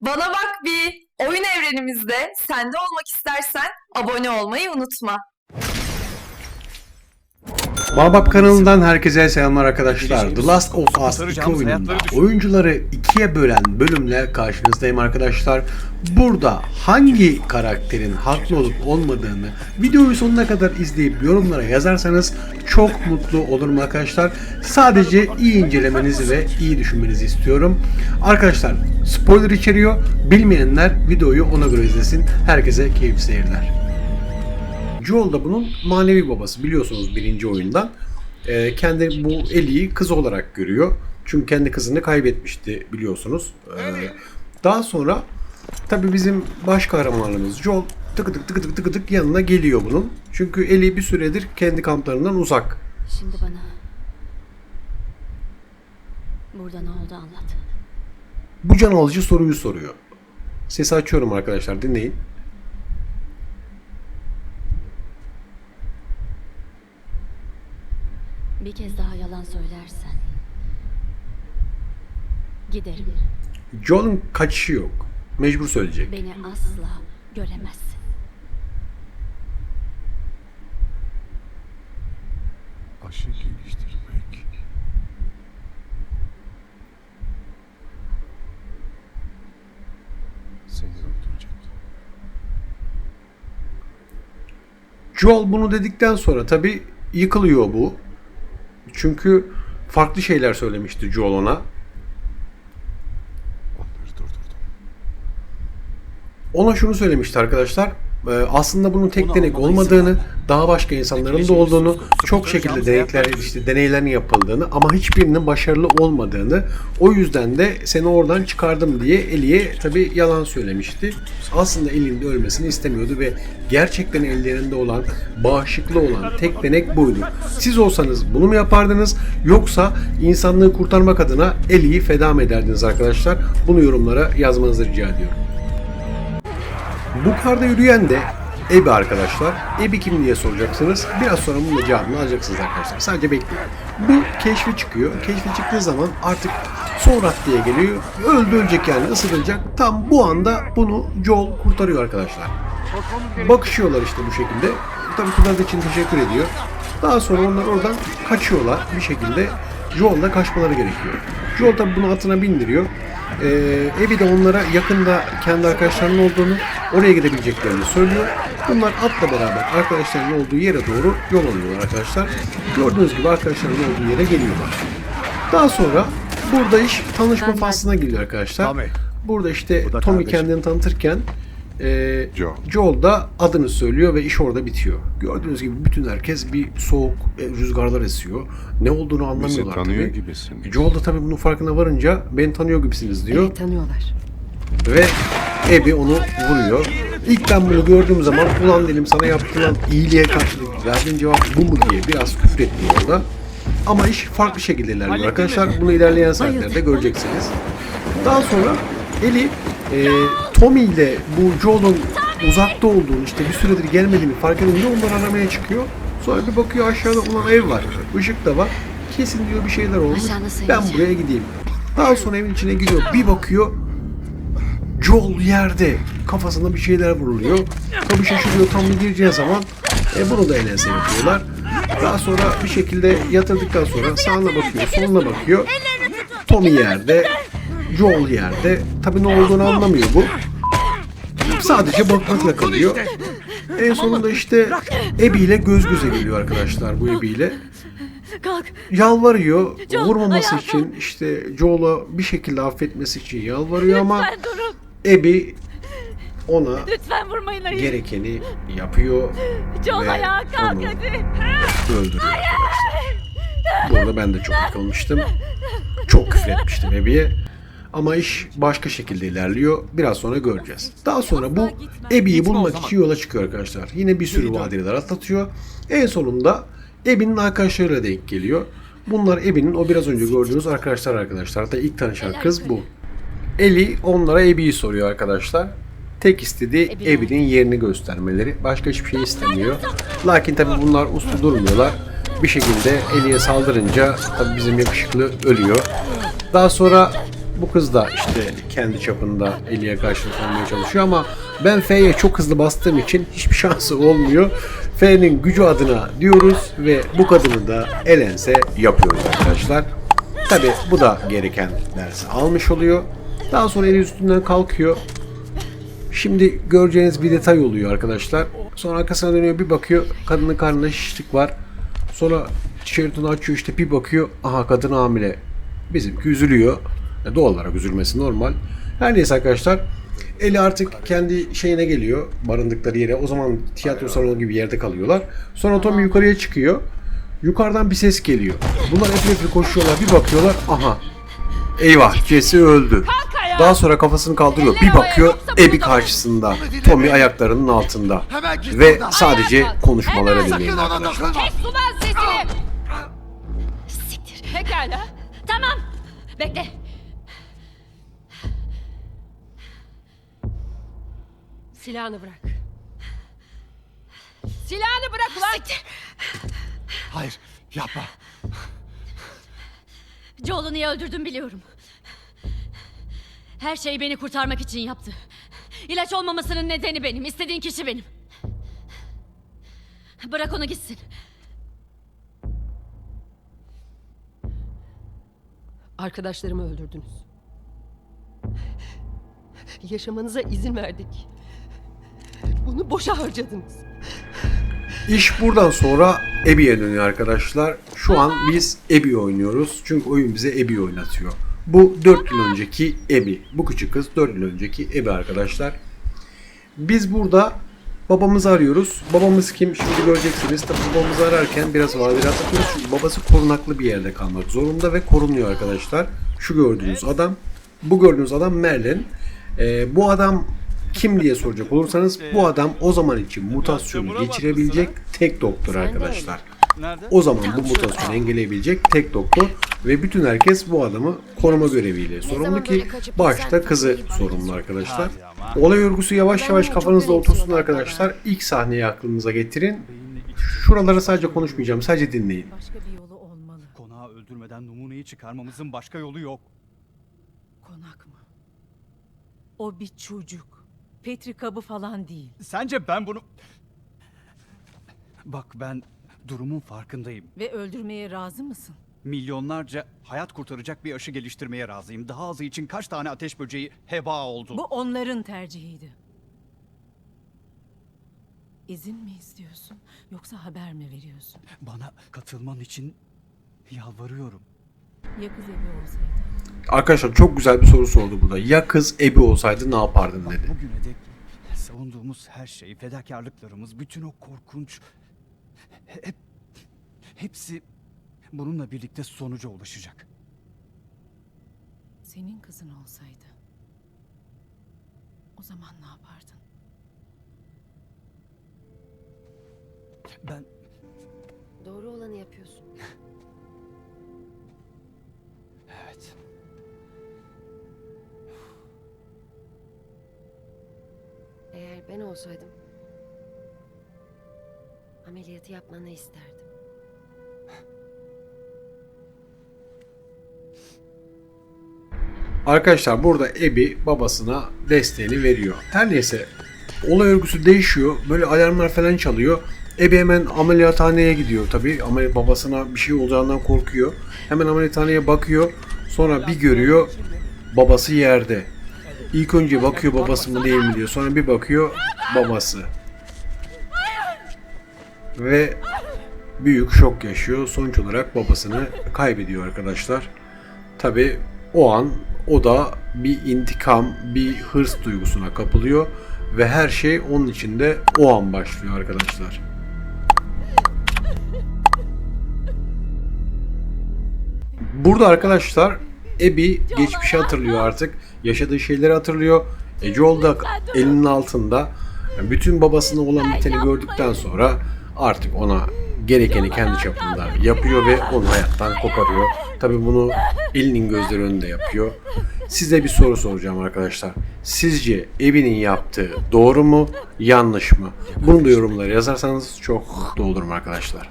Bana bak bir. Oyun evrenimizde sen de olmak istersen abone olmayı unutma. Babap kanalından herkese selamlar arkadaşlar. The Last of Us 2 Kurtaracağımız oyununda oyuncuları ikiye bölen bölümle karşınızdayım arkadaşlar. Burada hangi karakterin haklı olup olmadığını videoyu sonuna kadar izleyip yorumlara yazarsanız çok mutlu olurum arkadaşlar. Sadece iyi incelemenizi ve iyi düşünmenizi istiyorum. Arkadaşlar spoiler içeriyor. Bilmeyenler videoyu ona göre izlesin. Herkese keyifli seyirler. Joel da bunun manevi babası biliyorsunuz birinci oyundan. Ee, kendi bu Ellie'yi kız olarak görüyor. Çünkü kendi kızını kaybetmişti biliyorsunuz. Ee, daha sonra tabii bizim baş kahramanımız Joel tıkı tık tıkı tık tıkı tık yanına geliyor bunun. Çünkü Ellie bir süredir kendi kamplarından uzak. Şimdi bana burada ne oldu anlat. Bu can alıcı soruyu soruyor. Sesi açıyorum arkadaşlar dinleyin. Bir kez daha söylersen giderim. Joel'ın kaçışı yok. Mecbur söyleyecek. Beni asla göremezsin. Aşı geliştirmek. Seni öldürecek. Joel bunu dedikten sonra tabi yıkılıyor bu. Çünkü farklı şeyler söylemişti Joel ona. Onları durdurdum. Ona şunu söylemişti arkadaşlar. E, Aslında bunun tek denek olmadığını, daha başka insanların da olduğunu, çok şekilde denekler, işte deneylerin yapıldığını ama hiçbirinin başarılı olmadığını, o yüzden de seni oradan çıkardım diye Eli'ye tabi yalan söylemişti. Aslında Eli'nin ölmesini istemiyordu ve gerçekten ellerinde olan, bağışıklı olan tek denek buydu. Siz olsanız bunu mu yapardınız yoksa insanlığı kurtarmak adına Eli'yi feda mı ederdiniz arkadaşlar? Bunu yorumlara yazmanızı rica ediyorum. Bu karda yürüyen de Ebi arkadaşlar. Ebi kim diye soracaksınız. Biraz sonra bunun cevabını alacaksınız arkadaşlar. Sadece bekleyin. Bu keşfi çıkıyor. Keşfi çıktığı zaman artık son raddeye geliyor. Öldü ölecek yani ısırılacak. Tam bu anda bunu Joel kurtarıyor arkadaşlar. Bakışıyorlar işte bu şekilde. Tabii kurtardığı için teşekkür ediyor. Daha sonra onlar oradan kaçıyorlar bir şekilde. Joel'da kaçmaları gerekiyor. Joel tabii bunu atına bindiriyor. Ee, Ebi de onlara yakında kendi arkadaşlarının olduğunu, oraya gidebileceklerini söylüyor. Bunlar atla beraber arkadaşlarının olduğu yere doğru yol alıyorlar arkadaşlar. Gördüğünüz gibi arkadaşlarının olduğu yere geliyorlar. Daha sonra burada iş tanışma faslına geliyor arkadaşlar. Burada işte Tommy kardeşim. kendini tanıtırken e, Joel. Joel da adını söylüyor ve iş orada bitiyor. Gördüğünüz gibi bütün herkes bir soğuk e, rüzgarlar esiyor. Ne olduğunu Bizi anlamıyorlar tanıyor tabii. gibisin. E, Joel da tabii bunun farkına varınca beni tanıyor gibisiniz diyor. Evet tanıyorlar. Ve Abby onu vuruyor. İlk ben bunu gördüğüm zaman ulan dedim sana yapılan iyiliğe karşılık verdiğin cevap bu mu diye biraz küfrettim orada. Ama iş farklı şekilde ilerliyor arkadaşlar. Bunu ilerleyen saatlerde göreceksiniz. Daha sonra Eli e, Tommy ile bu Joel'un uzakta olduğunu işte bir süredir gelmediğini fark edince onları aramaya çıkıyor. Sonra bir bakıyor aşağıda ulan ev var. Işık da var. Kesin diyor bir şeyler olmuş. Ben buraya gideyim. Daha sonra evin içine giriyor. Bir bakıyor Joel yerde kafasına bir şeyler vuruluyor. Tabii şaşırıyor tam gireceği zaman e, bunu da elense yapıyorlar. Daha sonra bir şekilde yatırdıktan sonra sağına bakıyor, soluna bakıyor. Tommy yerde, Joel yerde. Tabii ne olduğunu anlamıyor bu. Sadece bakmakla kalıyor. En sonunda işte Abby ile göz göze geliyor arkadaşlar bu Abby ile. Yalvarıyor vurmaması için işte Joel'u bir şekilde affetmesi için yalvarıyor ama. Abby ona Lütfen vurmayın hayır. gerekeni yapıyor Joel ve ayağa kalk onu hadi. öldürüyor. Bu arada ben de çok yıkılmıştım. Çok küfür etmiştim Abby'ye. Ama iş başka şekilde ilerliyor. Biraz sonra göreceğiz. Daha sonra bu Abby'yi bulmak için yola çıkıyor arkadaşlar. Yine bir sürü vadiler atlatıyor. En sonunda Abby'nin arkadaşlarıyla denk geliyor. Bunlar Abby'nin o biraz önce gördüğünüz arkadaşlar arkadaşlar. Hatta ilk tanışan kız bu. Ellie onlara Abby'yi soruyor arkadaşlar. Tek istediği? Abby'nin yerini göstermeleri. Başka hiçbir şey istemiyor. Lakin tabi bunlar uslu durmuyorlar. Bir şekilde Ellie'ye saldırınca tabi bizim yakışıklı ölüyor. Daha sonra Bu kız da işte kendi çapında Ellie'ye karşılık vermeye çalışıyor ama ben F'ye çok hızlı bastığım için hiçbir şansı olmuyor. F'nin gücü adına diyoruz ve bu kadını da elense yapıyoruz arkadaşlar. Tabi bu da gereken dersi almış oluyor. Daha sonra eli üstünden kalkıyor. Şimdi göreceğiniz bir detay oluyor arkadaşlar. Sonra arkasına dönüyor bir bakıyor kadının karnında şişlik var. Sonra tişörtünü açıyor işte bir bakıyor aha kadın hamile. Bizimki üzülüyor. E, doğal olarak üzülmesi normal. Her neyse arkadaşlar. Eli artık kendi şeyine geliyor. Barındıkları yere. O zaman tiyatro salonu gibi yerde kalıyorlar. Sonra Tommy yukarıya çıkıyor. Yukarıdan bir ses geliyor. Bunlar epi epi koşuyorlar. Bir bakıyorlar. Aha. Eyvah Jesse öldü. Daha sonra kafasını kaldırıyor. Bir bakıyor Ebi karşısında. Tommy ayaklarının altında. Ve sadece konuşmaları dinleyin arkadaşlar. Kes ulan sesini! Siktir. Pekala. Tamam. Bekle. Silahını bırak. Silahını bırak ulan! Hayır yapma. Joel'u niye öldürdüm biliyorum. Her şeyi beni kurtarmak için yaptı. İlaç olmamasının nedeni benim. İstediğin kişi benim. Bırak onu gitsin. Arkadaşlarımı öldürdünüz. Yaşamanıza izin verdik. Bunu boşa harcadınız. İş buradan sonra Ebi'ye dönüyor arkadaşlar. Şu an biz Ebi oynuyoruz. Çünkü oyun bize Ebi oynatıyor. Bu 4 yıl önceki Ebi. Bu küçük kız 4 yıl önceki Ebi arkadaşlar. Biz burada babamızı arıyoruz. Babamız kim? Şimdi göreceksiniz. Tabii babamızı ararken biraz vadeli atlatıyoruz. Çünkü babası korunaklı bir yerde kalmak zorunda ve korunuyor arkadaşlar. Şu gördüğünüz adam. Bu gördüğünüz adam Merlin. Ee, bu adam kim diye soracak olursanız bu adam o zaman için mutasyonu geçirebilecek tek doktor arkadaşlar. O zaman bu mutasyonu engelleyebilecek tek doktor ve bütün herkes bu adamı koruma göreviyle sorumlu ki başta kızı sorumlu arkadaşlar. Olay örgüsü yavaş yavaş kafanızda otursun arkadaşlar. İlk sahneyi aklınıza getirin. Şuralara sadece konuşmayacağım. Sadece dinleyin. Başka bir yolu olmalı. Konağı öldürmeden numuneyi çıkarmamızın başka yolu yok. Konak mı? O bir çocuk. Petri kabı falan değil. Sence ben bunu... Bak ben durumun farkındayım. Ve öldürmeye razı mısın? Milyonlarca hayat kurtaracak bir aşı geliştirmeye razıyım. Daha azı için kaç tane ateş böceği heba oldu. Bu onların tercihiydi. İzin mi istiyorsun yoksa haber mi veriyorsun? Bana katılman için yalvarıyorum. Ya kız evi olsaydı? Arkadaşlar çok güzel bir soru sordu burada. Ya kız Ebi olsaydı ne yapardın Bak dedi. bugüne dek savunduğumuz her şey, fedakarlıklarımız, bütün o korkunç... Hep, hepsi bununla birlikte sonuca ulaşacak. Senin kızın olsaydı. O zaman ne yapardın? Ben Doğru olanı yapıyorsun. Olsaydım ameliyatı yapmanı isterdim. Arkadaşlar burada Ebi babasına desteğini veriyor. Her neyse olay örgüsü değişiyor. Böyle alarmlar falan çalıyor. Ebi hemen ameliyathaneye gidiyor tabi. Ama babasına bir şey olacağından korkuyor. Hemen ameliyathaneye bakıyor. Sonra bir görüyor babası yerde. İlk önce bakıyor babası mı değil mi diyor. Sonra bir bakıyor babası. Ve büyük şok yaşıyor. Sonuç olarak babasını kaybediyor arkadaşlar. Tabi o an o da bir intikam, bir hırs duygusuna kapılıyor ve her şey onun içinde o an başlıyor arkadaşlar. Burada arkadaşlar Abby geçmişi hatırlıyor artık. Yaşadığı şeyleri hatırlıyor. E Joel da elinin altında. Bütün babasına olan biteni gördükten sonra artık ona gerekeni kendi çapında yapıyor ve onu hayattan koparıyor. Tabii bunu elinin gözleri önünde yapıyor. Size bir soru soracağım arkadaşlar. Sizce Ebi'nin yaptığı doğru mu, yanlış mı? Bunu da yorumlara yazarsanız çok olurum arkadaşlar.